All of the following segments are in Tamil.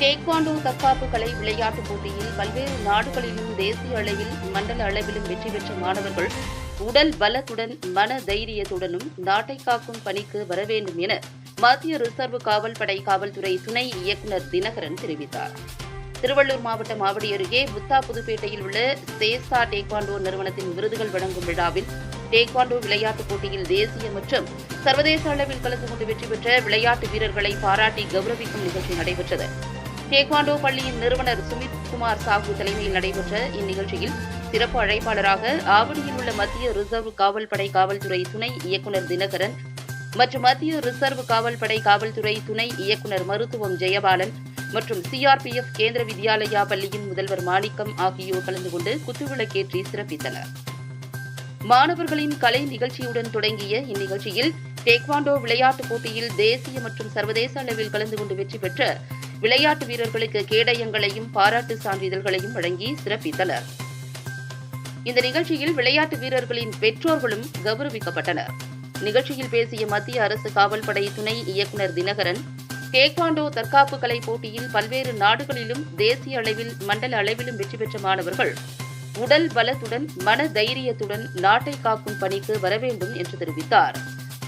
டேக்வாண்டோ தற்காப்பு கலை விளையாட்டுப் போட்டியில் பல்வேறு நாடுகளிலும் தேசிய அளவில் மண்டல அளவிலும் வெற்றி பெற்ற மாணவர்கள் உடல் பலத்துடன் மன தைரியத்துடனும் நாட்டை காக்கும் பணிக்கு வர வேண்டும் என மத்திய ரிசர்வ் காவல் படை காவல்துறை துணை இயக்குநர் தினகரன் தெரிவித்தார். திருவள்ளூர் மாவட்டம் ஆவடி அருகே புத்தா புதுப்பேட்டையில் உள்ள சேஸ்தா டேக்வாண்டோ நிறுவனத்தின் விருதுகள் வழங்கும் விழாவில் டேக்வாண்டோ விளையாட்டுப் போட்டியில் தேசிய மற்றும் சர்வதேச அளவில் கலந்து கொண்டு வெற்றி பெற்ற விளையாட்டு வீரர்களை பாராட்டி கௌரவிக்கும் நிகழ்ச்சி நடைபெற்றது. டேக்வாண்டோ பள்ளியின் நிறுவனர் சுமித் குமார் சாஹூ தலைமையில் நடைபெற்ற இந்நிகழ்ச்சியில் சிறப்பு அழைப்பாளராக ஆவடியில் உள்ள மத்திய ரிசர்வ் காவல்படை காவல்துறை துணை இயக்குநர் தினகரன் மற்றும் மத்திய ரிசர்வ் காவல்படை காவல்துறை துணை இயக்குநர் மருத்துவம் ஜெயபாலன் மற்றும் சிஆர்பிஎஃப் கேந்திர வித்யாலயா பள்ளியின் முதல்வர் மாணிக்கம் ஆகியோர் கலந்து கொண்டு குத்துவிளக்கேற்றி சிறப்பித்தனர். மாணவர்களின் கலை நிகழ்ச்சியுடன் தொடங்கிய இந்நிகழ்ச்சியில் டேக்வாண்டோ விளையாட்டுப் போட்டியில் தேசிய மற்றும் சர்வதேச அளவில் கலந்து கொண்டு வெற்றி பெற்ற விளையாட்டு வீரர்களுக்கு கேடயங்களையும் பாராட்டு சான்றிதழ்களையும் வழங்கி சிறப்பித்தனர். இந்த நிகழ்ச்சியில் விளையாட்டு வீரர்களின் பெற்றோர்களும் கௌரவிக்கப்பட்டனர். நிகழ்ச்சியில் பேசிய மத்திய அரசு காவல்படை துணை இயக்குநர் தினகரன் டேக்வாண்டோ தற்காப்பு கலை போட்டியில் பல்வேறு நாடுகளிலும் தேசிய அளவில் மண்டல அளவிலும் வெற்றி பெற்ற மாணவர்கள் உடல் பலத்துடன் மன தைரியத்துடன் நாட்டை காக்கும் பணிக்கு வரவேண்டும் என்று தெரிவித்தார்.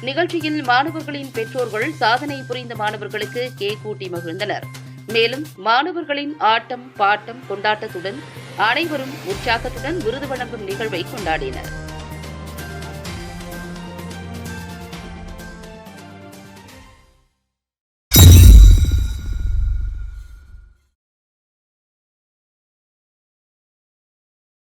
நிகழ்ச்சியில் மாணவர்களின் பெற்றோர்கள் சாதனை புரிந்த மாணவர்களுக்கு கேக் கூட்டி மகிழ்ந்தனர். மேலும் மாணவர்களின் ஆட்டம் பாட்டம் கொண்டாட்டத்துடன் அனைவரும் உற்சாகத்துடன் விருது வழங்கும் நிகழ்வை கொண்டாடினர்.